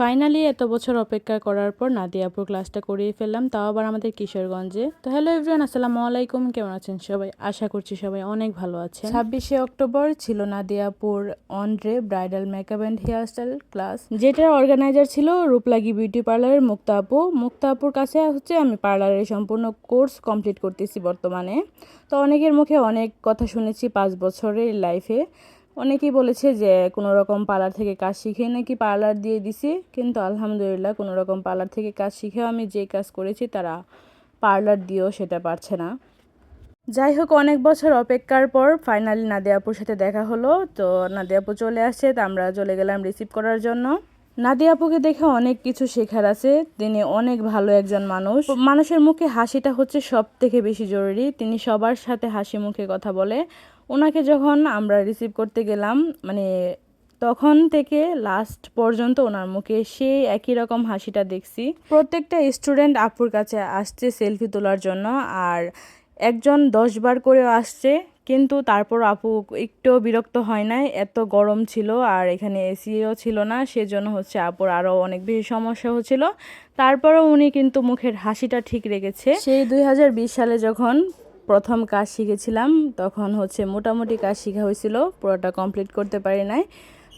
Finally এত বছর অপেক্ষা করার পর নাদিয়াপুর ক্লাসটা করিয়ে ফেললাম তাও আবার আমাদের কিশোরগঞ্জে। তো হ্যালো এভরিওয়ান আসসালামু আলাইকুম কেমন আছেন সবাই? আশা করছি সবাই অনেক ভালো আছে ছাব্বিশে অক্টোবর ছিল Nadiapur অনড্রে bridal makeup and hairstyle class যেটার অর্গানাইজার ছিল রূপলাগি বিউটি পার্লারের মুক্তা আপু। মুক্তা আপুর কাছে হচ্ছে আমি পার্লারের সম্পূর্ণ কোর্স কমপ্লিট করতেছি বর্তমানে। তো অনেকের মুখে অনেক কথা শুনেছি পাঁচ বছরের লাইফে অনেকেই বলেছে যে কোনো রকম পার্লার থেকে কাজ শিখে নাকি পার্লার দিয়ে দিছি, কিন্তু আলহামদুলিল্লাহ কোনো রকম পার্লার থেকে কাজ শিখেও আমি যে কাজ করেছি তারা পার্লার দিয়েও সেটা পারছে না। যাই হোক, অনেক বছর অপেক্ষার পর ফাইনালি নাদিয়াপুর সাথে দেখা হলো, তো নাদিয়াপু চলে আসছে, তো আমরা চলে গেলাম রিসিভ করার জন্য। নাদিয়াপুকে দেখে অনেক কিছু শেখার আছে। তিনি অনেক ভালো একজন মানুষ। মানুষের মুখে হাসিটা হচ্ছে সব থেকে বেশি জরুরি। তিনি সবার সাথে হাসি মুখে কথা বলে। ওনাকে যখন আমরা রিসিভ করতে গেলাম মানে তখন থেকে লাস্ট পর্যন্ত ওনার মুখে সেই একই রকম হাসিটা দেখছি। প্রত্যেকটা স্টুডেন্ট আপুর কাছে আসছে সেলফি তোলার জন্য। আর একজন দশবার করেও আসছে, কিন্তু তারপর আপু একটু বিরক্ত হয় নাই, এত গরম ছিল আর এখানে এসিও ছিল না, সেজন্য হচ্ছে আপুর আরও অনেক বেশি সমস্যা হচ্ছিল। তারপরও উনি কিন্তু মুখের হাসিটা ঠিক রেখেছে। সেই দুই হাজার বিশ সালে যখন প্রথম কাজ শিখেছিলাম, তখন হচ্ছে মোটামুটি কাজ শেখা হয়েছিল, পুরোটা কমপ্লিট করতে পারি নাই।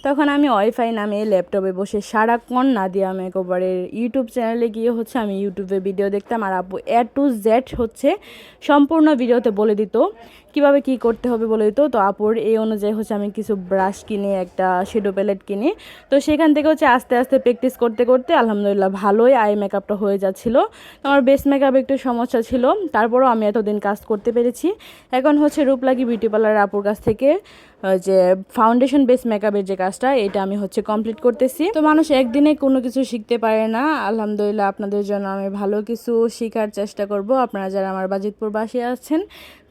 তখন আমি ওয়াইফাই নামে ল্যাপটপে বসে সারাক্ষণ নাদিয়া মেকওভারের ইউটিউব চ্যানেলে গিয়ে হচ্ছে আমি ইউটিউবে ভিডিও দেখতাম। আর আপু এ টু জেড হচ্ছে সম্পূর্ণ ভিডিওতে বলে দিত কীভাবে কি করতে হবে বলে দিত? তো আপুর এই অনুযায়ী হচ্ছে আমি কিছু ব্রাশ কিনে, একটা শেডো প্যালেট কিনি। তো সেখান থেকে হচ্ছে আস্তে আস্তে প্র্যাকটিস করতে করতে আলহামদুলিল্লাহ ভালোই আই মেকআপটা হয়ে যাচ্ছিল। আমার বেস্ট মেকআপ একটু সমস্যা ছিল, তারপরও আমি এতদিন কাজ করতে পেরেছি। এখন হচ্ছে রূপলাগি বিউটি পার্লার আপুর কাছ থেকে যে ফাউন্ডেশন বেস মেকআপের যে কাজটা, এটা আমি হচ্ছে কমপ্লিট করতেছি। তো মানুষ একদিনে কোনো কিছু শিখতে পারে না। আলহামদুলিল্লাহ আপনাদের জন্য আমি ভালো কিছু শেখার চেষ্টা করব। আপনারা যারা আমার বাজিতপুর বাসে আছেন,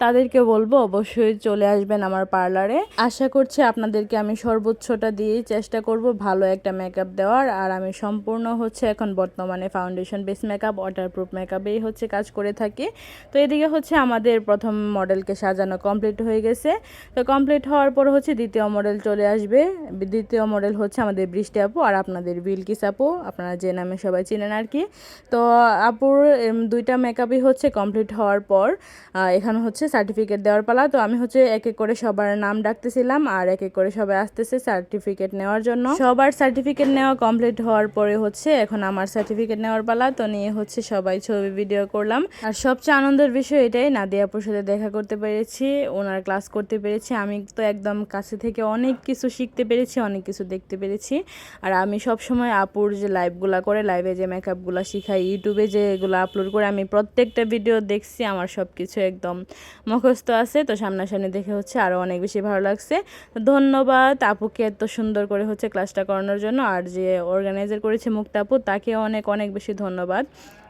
তাদেরকে বলব অবশ্যই চলে আসবেন আমার পার্লারে। আশা করছি আপনাদেরকে আমি সর্বোচ্চটা দিয়েই চেষ্টা করব ভালো একটা মেকআপ দেওয়ার। আর আমি সম্পূর্ণ হচ্ছে এখন বর্তমানে ফাউন্ডেশন বেস মেকআপ ওয়াটারপ্রুফ মেকআপেই হচ্ছে কাজ করে থাকি। তো এদিকে হচ্ছে আমাদের প্রথম মডেলকে সাজানো কমপ্লিট হয়ে গেছে। তো কমপ্লিট হওয়ার পর হচ্ছে দ্বিতীয় মডেল চলে আসবে। দ্বিতীয় মডেল হচ্ছে আমাদের বৃষ্টি আপু আর আপনাদের বিলকিস আপু। আপনারা যে নামে সবাই চিনেন আর কি। তো আপুর দুইটা মেকআপই হচ্ছে কমপ্লিট হওয়ার পর এখানে হচ্ছে সার্টিফিকেট দেওয়ার পালা তো আমি হচ্ছে এক এক করে সবার নাম ডাকতেছিলাম আর এক এক করে সবাই আসতেছে সার্টিফিকেট নেওয়ার জন্য। সবার সার্টিফিকেট নেওয়া কমপ্লিট হওয়ার পরে হচ্ছে এখন আমার সার্টিফিকেট নেওয়ার পালা, তো নিয়ে হচ্ছে সবাই ছবি ভিডিও করলাম। আর সবচেয়ে আনন্দের বিষয় এটাই নাদিয়াপুর সাথে দেখা করতে পেরেছি, ওনার ক্লাস করতে পেরেছি, আমি তো একদম কাছে থেকে অনেক কিছু শিখতে পেরেছি, অনেক কিছু দেখতে পেরেছি। আর আমি সব সময় আপুর যে লাইভগুলো করে লাইভে যে মেকআপগুলো শিখাই ইউটিউবে যে এগুলো আপলোড করে, আমি প্রত্যেকটা ভিডিও দেখছি, আমার সব কিছু একদম মুখস্থ আছে। তো সামনাসামনি দেখে হচ্ছে আরও অনেক বেশি ভালো লাগছে। ধন্যবাদ আপুকে এত সুন্দর করে হচ্ছে ক্লাসটা করানোর জন্য, আর যে অর্গানাইজার করেছে মুক্তা আপু তাকে অনেক অনেক বেশি ধন্যবাদ।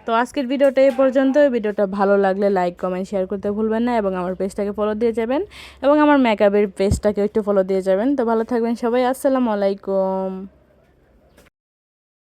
তো আজকের ভিডিওটা এই পর্যন্ত ভিডিওটা ভালো লাগলে লাইক কমেন্ট শেয়ার করতে ভুলবেন না, এবং আমার পেজটাকে ফলো দিয়ে যাবেন, এবং আমার মেকআপের পেজটাকে একটু ফলো দিয়ে যাবেন। তো ভালো থাকবেন সবাই, আসসালামু আলাইকুম।